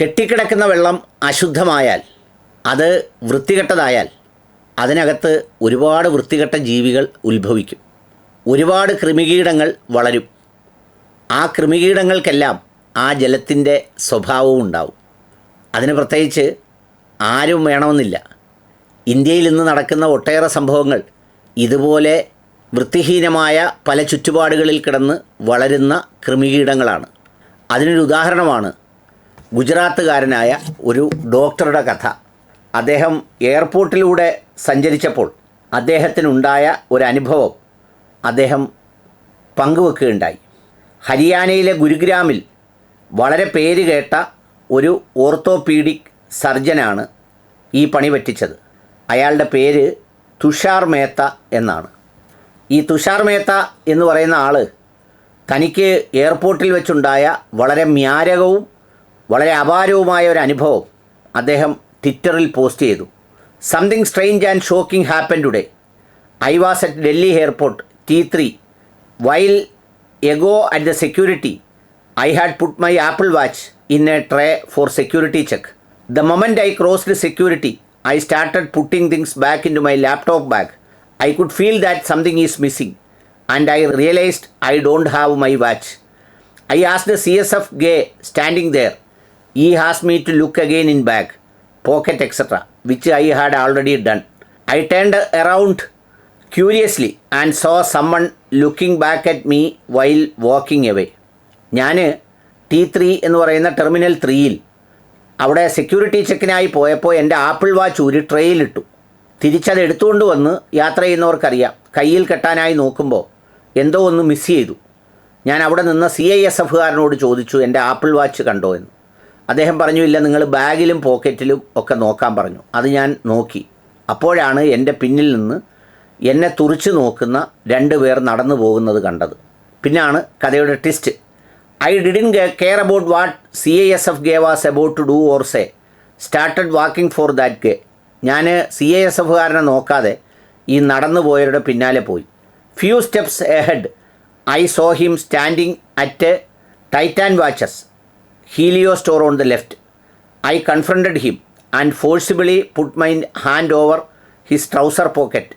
കെട്ടിക്കിടക്കുന്ന വെള്ളം അശുദ്ധമായാൽ അത് വൃത്തികെട്ടതായാൽ അതിനകത്ത് ഒരുപാട് വൃത്തികെട്ട ജീവികൾ ഉത്ഭവിക്കും. ഒരുപാട് കൃമികീടങ്ങൾ വളരും. ആ കൃമികീടങ്ങൾക്കെല്ലാം ആ ജലത്തിന്റെ സ്വഭാവവും ഉണ്ടാവും. അതിന് പ്രത്യേകിച്ച് ആരും വേണമെന്നില്ല. ഇന്ത്യയിൽ ഇന്ന് നടക്കുന്ന ഒട്ടേറെ സംഭവങ്ങൾ ഇതുപോലെ വൃത്തിഹീനമായ പല ചുറ്റുപാടുകളിൽ കിടന്ന് വളരുന്ന കൃമികീടങ്ങളാണ്. അതിനൊരു ഉദാഹരണമാണ് ഗുജറാത്തുകാരനായ ഒരു ഡോക്ടറുടെ കഥ. അദ്ദേഹം എയർപോർട്ടിലൂടെ സഞ്ചരിച്ചപ്പോൾ അദ്ദേഹത്തിനുണ്ടായ ഒരു അനുഭവം അദ്ദേഹം പങ്കുവെക്കുകയുണ്ടായി. ഹരിയാനയിലെ ഗുരുഗ്രാമിൽ വളരെ പേര് കേട്ട ഒരു ഓർത്തോപീഡിക് സർജനാണ് ഈ പണി പറ്റിച്ചത്. അയാളുടെ പേര് തുഷാർ മേത്ത എന്നാണ്. ഈ തുഷാർ മേത്ത എന്ന് പറയുന്ന ആൾ തനിക്ക് എയർപോർട്ടിൽ വെച്ചുണ്ടായ വളരെ മ്യാരകവും വളരെ അപാരവുമായ ഒരു അനുഭവം അദ്ദേഹം ട്വിറ്ററിൽ പോസ്റ്റ് ചെയ്തു. Something strange and shocking happen today I was at Delhi airport T three while ago at the security I had put my Apple watch in a tray for security check the moment I crossed security I started putting things back in to my laptop bag I could feel that something is missing and I realised I don't have my watch I ask the C S F guy standing there. He has me to look again in bag, pocket, etc., which I had already done. I turned around curiously and saw someone looking back at me while walking away. ഞാൻ T three എന്ന് പറയുന്ന terminal ത്രീയിൽ അവിടെ security ചെക്കിനായി പോയപ്പോൾ എന്റെ apple watch ഒരു ട്രെയിലിട്ടു തിരിച്ചത് എടുത്തുകൊണ്ട് വന്ന് യാത്ര ചെയ്യുന്നവർക്കറിയാം കയ്യിൽ കെട്ടാനായി നോക്കുമ്പോൾ എന്തോ ഒന്ന് മിസ് ചെയ്തു ഞാൻ അവിടെ നിന്ന് സി ഐ എസ് എഫുകാരനോട് ചോദിച്ചു എന്റെ ആപ്പിൾ വാച്ച് കണ്ടോ എന്ന് അദ്ദേഹം പറഞ്ഞു ഇല്ല നിങ്ങൾ ബാഗിലും പോക്കറ്റിലും ഒക്കെ നോക്കാൻ പറഞ്ഞു. അത് ഞാൻ നോക്കി. അപ്പോഴാണ് എന്റെ പിന്നിൽ നിന്ന് എന്നെ തുറിച്ച് നോക്കുന്ന രണ്ട് പേർ നടന്നു പോകുന്നത് കണ്ടത്. പിന്നാണ് കഥയുടെ twist I didn't care about what C I S F guy was about to do or say started walking for that guy ഞാൻ സി ഐ എസ് എഫുകാരനെ നോക്കാതെ ഈ നടന്നു പോയവരുടെ പിന്നാലെ പോയി. Few steps ahead I saw him standing at Titan watches Helio store on the left. I confronted him and forcibly put my hand over his trouser pocket,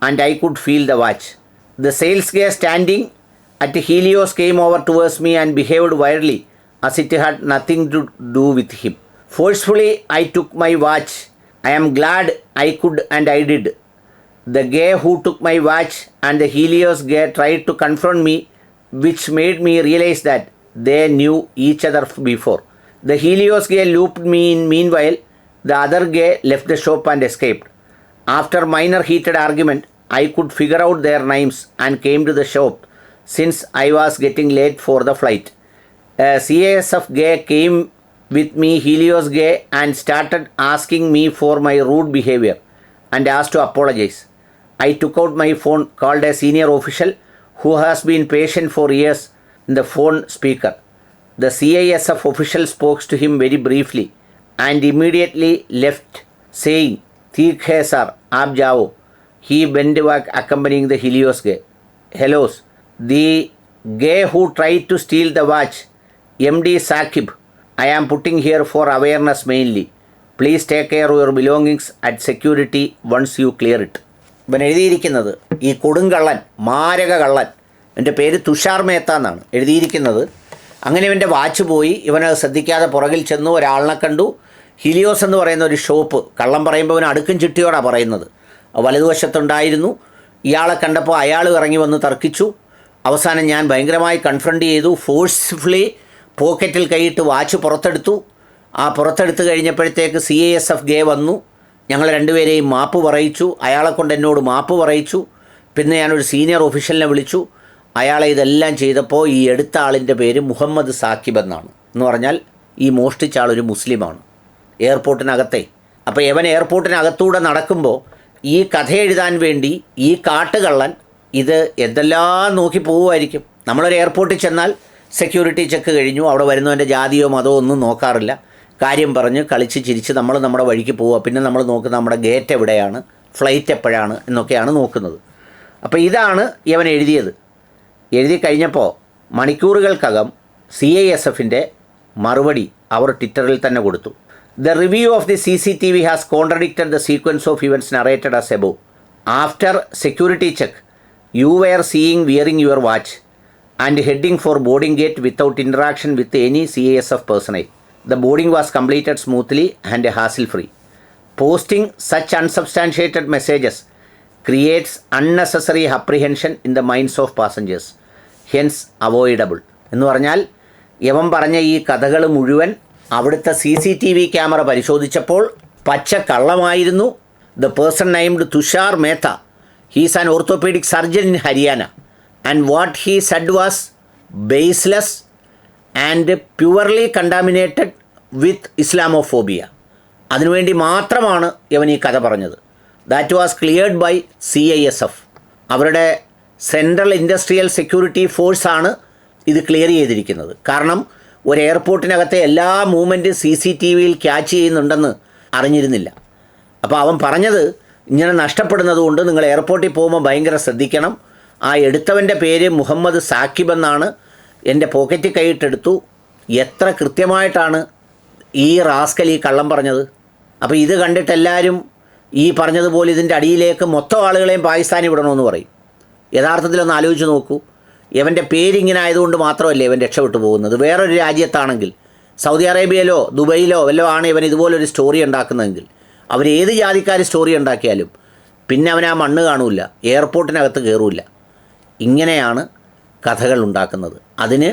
and I could feel the watch. The sales guy standing at Helios came over towards me and behaved wildly as it had nothing to do with him. Forcefully, I took my watch. I am glad I could and I did. The guy who took my watch and the Helios guy tried to confront me, which made me realize that they knew each other before. The Helios gay looped me in meanwhile. The other gay left the shop and escaped. After minor heated argument, I could figure out their names and came to the shop since I was getting late for the flight. Uh, CASF gay came with me, Helios gay, and started asking me for my rude behavior and asked to apologize. I took out my phone, called a senior official who has been patient for years the phone speaker. The CISF official spoke to him very briefly and immediately left, saying, Theek hai sir, aap jao. He went back accompanying the Helios gay. Hellos. The gay who tried to steal the watch, MD Sakib, I am putting here for awareness mainly. Take care of your belongings at security once you clear it. ഇവൻ എഴുതിയിരിക്കുന്നത് ഈ കൊടുങ്കള്ളൻ മാരക കള്ളൻ എന്റെ പേര് തുഷാർ മേത്ത എന്നാണ്. എഴുതിയിരിക്കുന്നത്. അങ്ങനെ ഇവന്റെ വാച്ച് പോയി. ഇവനത് ശ്രദ്ധിക്കാതെ പുറകിൽ ചെന്നു. ഒരാളിനെ കണ്ടു. ഹിലിയോസ് എന്ന് പറയുന്ന ഒരു ഷോപ്പ്. കള്ളം പറയുമ്പോൾ ഇവൻ അടുക്കും ചിട്ടിയോടാണ് പറയുന്നത്. വലതുവശത്തുണ്ടായിരുന്നു. ഇയാളെ കണ്ടപ്പോൾ അയാൾ ഇറങ്ങി വന്ന് തർക്കിച്ചു. അവസാനം ഞാൻ ഭയങ്കരമായി കൺഫ്രണ്ട് ചെയ്തു. ഫോഴ്സ്ഫുള്ളി പോക്കറ്റിൽ കൈയിട്ട് വാച്ച് പുറത്തെടുത്തു. ആ പുറത്തെടുത്ത് കഴിഞ്ഞപ്പോഴത്തേക്ക് C A S F guy വന്നു. ഞങ്ങൾ രണ്ടുപേരെയും മാപ്പ് പറയിച്ചു. അയാളെ കൊണ്ട് എന്നോട് മാപ്പ് പറയിച്ചു. പിന്നെ ഞാനൊരു സീനിയർ ഒഫീഷ്യലിനെ വിളിച്ചു. അയാളെ ഇതെല്ലാം ചെയ്തപ്പോൾ ഈ എടുത്ത ആളിന്റെ പേര് മുഹമ്മദ് സാക്കിബ് എന്നാണ്. എന്ന് പറഞ്ഞാൽ ഈ മോഷ്ടിച്ച ആളൊരു മുസ്ലിമാണ്. എയർപോർട്ടിനകത്തെ. അപ്പോൾ എവൻ എയർപോർട്ടിനകത്തൂടെ നടക്കുമ്പോൾ ഈ കഥ എഴുതാൻ വേണ്ടി ഈ കാട്ടുകള്ളൻ ഇത് എന്തെല്ലാം നോക്കി പോകുമായിരിക്കും നമ്മളൊരു എയർപോർട്ടിൽ ചെന്നാൽ സെക്യൂരിറ്റി ചെക്ക് കഴിഞ്ഞു. അവിടെ വരുന്നവന്റെ ജാതിയോ മതമോ ഒന്നും നോക്കാറില്ല. കാര്യം പറഞ്ഞ് കളിച്ച് ചിരിച്ച് നമ്മൾ നമ്മുടെ വഴിക്ക് പോവുക. പിന്നെ നമ്മൾ നോക്കുന്ന നമ്മുടെ ഗേറ്റ് എവിടെയാണ്? ഫ്ലൈറ്റ് എപ്പോഴാണ്? എന്നൊക്കെയാണ് നോക്കുന്നത്. അപ്പോൾ ഇതാണ് ഇവൻ എഴുതിയത്. എഴുതി കഴിഞ്ഞപ്പോൾ മണിക്കൂറുകൾക്കകം സി ഐ എസ് എഫിന്റെ മറുപടി അവർ ട്വിറ്ററിൽ തന്നെ കൊടുത്തു. The review of the C C T V has contradicted the sequence of events narrated as above after security check you were seeing wearing your watch and heading for boarding gate without interaction with any C I S F personnel the boarding was completed smoothly and hassle free posting such unsubstantiated messages creates unnecessary apprehension in the minds of passengers, hence avoidable എന്ന് പറഞ്ഞാൽ യവൻ പറഞ്ഞ ഈ കഥകൾ മുഴുവൻ അവിടുത്തെ C C T V camera പരിശോധിച്ചപ്പോൾ പച്ച കള്ളമായിരുന്നു the person named Tushar Mehta he's an orthopaedic surgeon in Haryana and what he said was baseless and purely contaminated with Islamophobia അതിനുവേണ്ടി മാത്രമാണ് ഇവൻ ഈ കഥ പറഞ്ഞത്. That was cleared by C I S F അവരുടെ central industrial security force ആണ് ഇത് clear ചെയ്തിരിക്കുന്നത്. കാരണം ഒരു എയർപോർട്ടിനകത്തെ എല്ലാ മൂവ്മെന്റും സി സി ടി വിയിൽ ക്യാച്ച് ചെയ്യുന്നുണ്ടെന്ന് അറിഞ്ഞിരുന്നില്ല. അപ്പോൾ അവൻ പറഞ്ഞത് ഇങ്ങനെ നഷ്ടപ്പെടുന്നത് കൊണ്ട് നിങ്ങൾ എയർപോർട്ടിൽ പോകുമ്പോൾ ഭയങ്കര ശ്രദ്ധിക്കണം. ആ എടുത്തവന്റെ പേര് മുഹമ്മദ് സാക്കിബ് എന്നാണ്. എന്റെ പോക്കറ്റിൽ കൈയിട്ടെടുത്തു എത്ര കൃത്യമായിട്ടാണ് ഈ റാസ്കൽ ഈ കള്ളം പറഞ്ഞത്? അപ്പോൾ ഇത് കണ്ടിട്ട് എല്ലാവരും ഈ പറഞ്ഞതുപോലെ ഇതിന്റെ അടിയിലേക്ക് മൊത്തം ആളുകളെയും പാകിസ്ഥാനി വിടണമെന്ന് പറയും. യഥാർത്ഥത്തിലൊന്ന് ആലോചിച്ച് നോക്കൂ. ഇവന്റെ പേരിങ്ങനെ ആയതുകൊണ്ട് മാത്രമല്ലേ ഇവൻ രക്ഷപ്പെട്ടു പോകുന്നത്. വേറൊരു രാജ്യത്താണെങ്കിൽ സൗദി അറേബ്യയിലോ ദുബൈയിലോ വല്ലോ ആണ് ഇവൻ ഇതുപോലൊരു സ്റ്റോറി ഉണ്ടാക്കുന്നതെങ്കിൽ. അവർ ഏത് ജാതിക്കാർ സ്റ്റോറി ഉണ്ടാക്കിയാലും പിന്നെ അവൻ ആ മണ്ണ് കാണൂല എയർപോർട്ടിനകത്ത് കയറൂല ഇങ്ങനെയാണ് കഥകൾ ഉണ്ടാക്കുന്നത്. അതിന്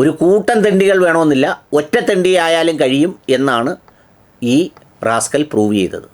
ഒരു കൂട്ടം തെണ്ടികൾ വേണമെന്നില്ല ഒറ്റ തെണ്ടി ആയാലും കഴിയും എന്നാണ് ഈ റാസ്കൽ പ്രൂവ് ചെയ്തത്.